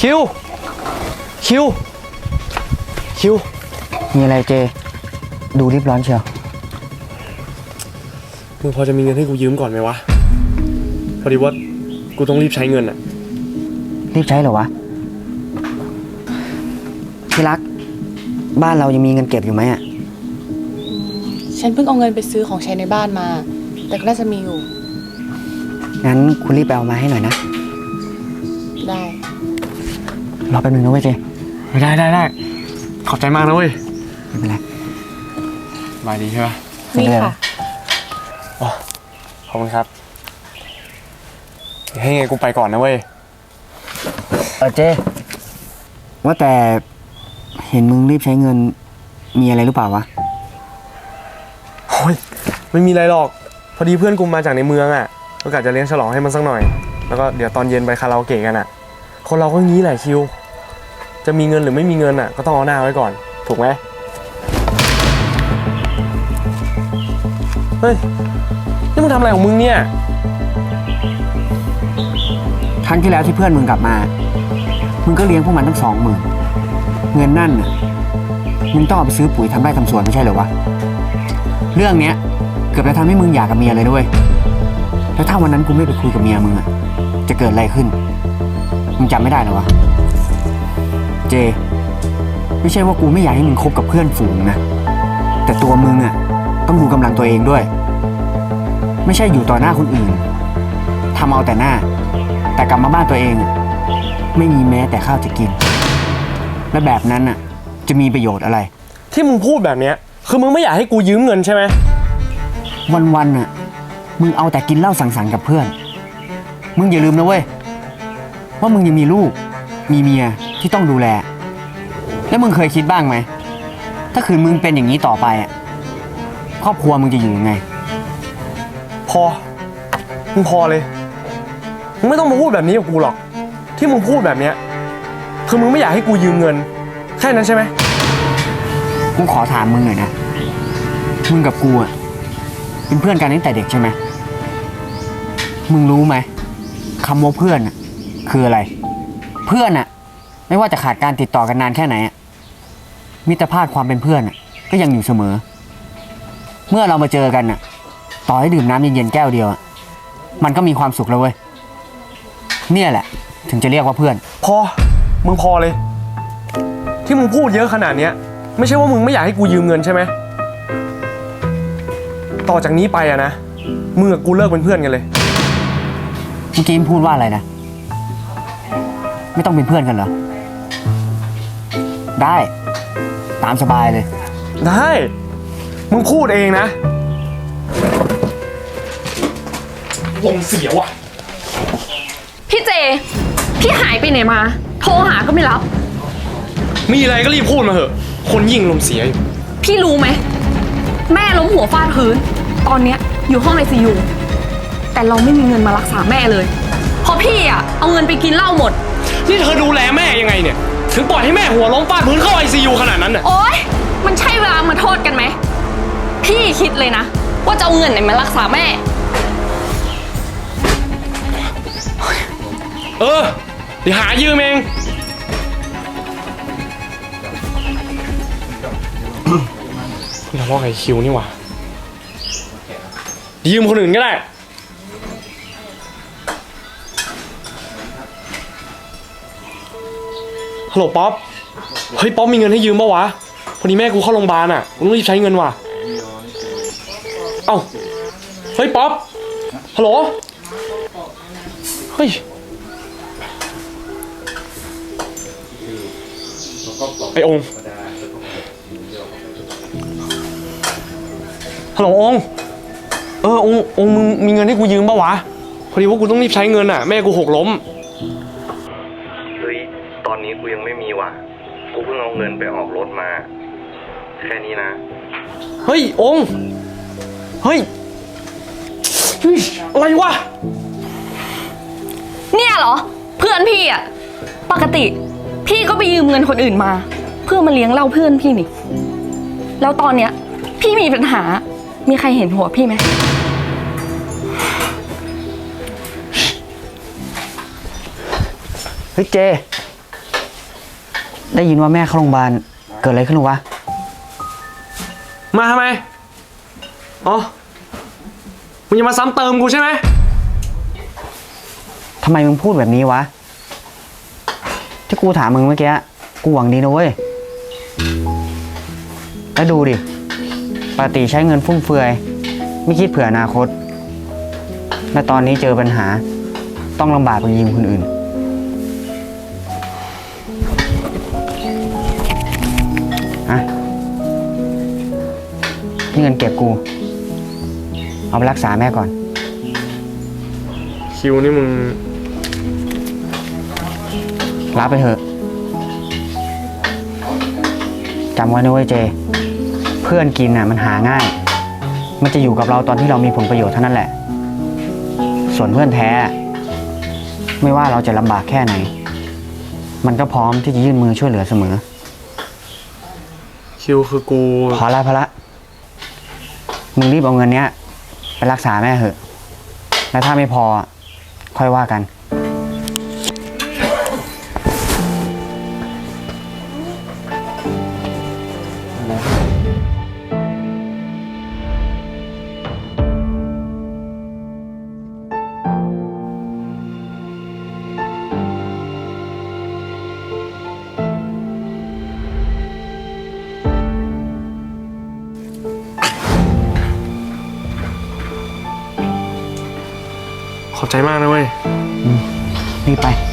คิว คิว คิว มีอะไรเจ ดูรีบร้อนเชียว มึงพอจะมีเงินให้กูยืมก่อนไหมวะ พอดีว่ากูต้องรีบใช้เงินอะรีบใช้เหรอวะ ที่รัก บ้านเรายังมีเงินเก็บอยู่ไหมอะฉันเพิ่งเอาเงินไปซื้อของใช้ในบ้านมา แต่ก็น่าจะมีอยู่ งั้นคุณรีบไปเอามาให้หน่อยนะ ได้ รอแป๊บนึงนะเว้ยเจได้ได้ได้ขอบใจมากนะเว้ยไม่เป็นไรสบายดีใช่ปะนี่ค่ะขอบคุณครับเดี๋ยวให้ไงกูไปก่อนนะเว้ยเออเจว่าแต่เห็นมึงรีบใช้เงินมีอะไรหรือเปล่าวะโอ้ยไม่มีอะไรหรอก พอดีเพื่อนกูมาจากในเมืองอะก็กะจะเลี้ยงฉลองให้มันสักหน่อย แล้วก็เดี๋ยวตอนเย็นไปคาราโอเกะกันอะ คนเราก็งี้แหละคิว จะมีเงินหรือไม่มีเงินอะ ก็ต้องเอาหน้าไว้ก่อน ถูกไหมเฮ้ย นี่มึงทำอะไรของมึงเนี่ย ครั้งที่แล้วที่เพื่อนมึงกลับมา มึงก็เลี้ยงพวกมันทั้งสองหมื่นเงินนั่นน่ะมึงต้องเอาไปซื้อปุ๋ยทำไร่ทำสวนไม่ใช่เหรอวะ เรื่องเนี้ยเกือบจะทำให้มึงหย่ากับเมียเลยด้วย แล้วถ้าวันนั้นกูไม่ไปคุยกับเมียมึงอะจะเกิดอะไรขึ้น มึงจำไม่ได้เหรอวะ เจ ไม่ใช่ว่ากูไม่อยากให้มึงคบกับเพื่อนฝูงนะ แต่ตัวมึงอะต้องดูกำลังตัวเองด้วย ไม่ใช่อยู่ต่อหน้าคนอื่นทำเอาแต่หน้า แต่กลับมาบ้านตัวเองอะไม่มีแม้แต่ข้าวจะกิน และแบบนั้นน่ะจะมีประโยชน์อะไร ที่มึงพูดแบบเนี้ยคือมึงไม่อยากให้กูยืมเงินใช่ไหมวันๆน่ะมึงเอาแต่กินเหล้าสังสรรค์กับเพื่อน มึงอย่าลืมนะเว้ย ว่ามึงยังมีลูก มีเมียที่ต้องดูแล แล้วมึงเคยคิดบ้างไหม ถ้าคืนมึงเป็นอย่างนี้ต่อไปอะครอบครัวมึงจะอยู่ยังไง พอ มึงพอเลย มึงไม่ต้องมาพูดแบบนี้กับกูหรอก ที่มึงพูดแบบเนี้ยคือมึงไม่อยากให้กูยืมเงิน แค่นั้นใช่ไหม กูขอถามมึงหน่อยนะ มึงกับกูอะเป็นเพื่อนกันตั้งแต่เด็กใช่ไหม มึงรู้ไหมคำว่าเพื่อนอะคืออะไร เพื่อนอะไม่ว่าจะขาดการติดต่อกันนานแค่ไหนอะมิตรภาพความเป็นเพื่อนอะก็ยังอยู่เสมอ เมื่อเรามาเจอกันอะต่อให้ดื่มน้ำเย็นๆแก้วเดียวอะมันก็มีความสุขแล้วเว้ยเนี่ยแหละ ถึงจะเรียกว่าเพื่อน พอ มึงพอเลย ที่มึงพูดเยอะขนาดเนี้ย ไม่ใช่ว่ามึงไม่อยากให้กูยืมเงินใช่ไหม ต่อจากนี้ไปอะนะ มึงกับกูเลิกเป็นเพื่อนกันเลย เมื่อกี้มึงพูดว่าอะไรนะ ไม่ต้องเป็นเพื่อนกันเหรอ ได้ ตามสบายเลย ได้ มึงพูดเองนะลมเสียว่ะ พี่เจ พี่หายไปไหนมา โทรหาก็ไม่รับ มีอะไรก็รีบพูดมาเถอะ คนยิ่งลมเสียอยู่ พี่รู้ไหม แม่ล้มหัวฟาดพื้น ตอนเนี้ยอยู่ห้องไอซียูแต่เราไม่มีเงินมารักษาแม่เลยเพราะพี่อะเอาเงินไปกินเหล้าหมด นี่เธอดูแลแม่ยังไงเนี่ย ถึงปล่อยให้แม่หัวล้มฟาดพื้นเข้าไอซียูขนาดนั้นน่ะ โอ๊ย มันใช่เวลามาโทษกันไหม พี่คิดเลยนะ ว่าจะเอาเงินไหนมารักษาแม่ เออ เดี๋ยวหายืมเองเราลอกไอคิวนี่หว่ายืมคนอื่นก็ได้ ฮัลโหลป๊อป เฮ้ยป๊อปมีเงินให้ยืมปะวะ พอดีแม่กูเข้าโรงพยาบาลอะกูต้องรีบใช้เงินว่ะ เอ้า เฮ้ยป๊อป ฮัลโหล เฮ้ย ไอองค์ฮัลโหลองค์เออองค์องค์มึงมีเงินให้กูยืมปะวะ พอดีว่ากูต้องรีบใช้เงินอะ แม่กูหกล้ม กูยังไม่มีว่ะ กูเพิ่งเอาเงินไปออกรถมา แค่นี้นะ เฮ้ย องค์เฮ้ยเฮ้ยอะไรวะ เนี่ยเหรอ เพื่อนพี่อะ ปกติ พี่ก็ไปยืมเงินคนอื่นมา เพื่อมาเลี้ยงเหล้าเพื่อนพี่นี่ แล้วตอนเนี้ย พี่มีปัญหา มีใครเห็นหัวพี่ไหม เฮ้ยเจ ได้ยินว่าแม่เข้าโรงพยาบาล เกิดอะไรขึ้นหรอวะ มาทำไม อ๋อ มึงจะมาซ้ำเติมกูใช่ไหม ทำไมมึงพูดแบบนี้วะ ที่กูถามมึงเมื่อกี้ กูหวังดีนะเว้ย แล้วดูดิปกติใช้เงินฟุ่มเฟือย ไม่คิดเผื่ออนาคต และตอนนี้เจอปัญหา ต้องลำบากไปยืมคนอื่น นี่เงินเก็บกู เอาไปรักษาแม่ก่อน คิวนี่มึง รับไปเถอะจำไว้นะเว้ยเจ เพื่อนกินน่ะมันหาง่าย มันจะอยู่กับเราตอนที่เรามีผลประโยชน์เท่านั้นแหละ ส่วนเพื่อนแท้ ไม่ว่าเราจะลำบากแค่ไหน มันก็พร้อมที่จะยื่นมือช่วยเหลือเสมอ คิวคือกู พอละพอละ มึงรีบเอาเงินเนี้ยไปรักษาแม่เถอะ แล้วถ้าไม่พอค่อยว่ากัน ขอบใจมากนะเว้ย รีบไป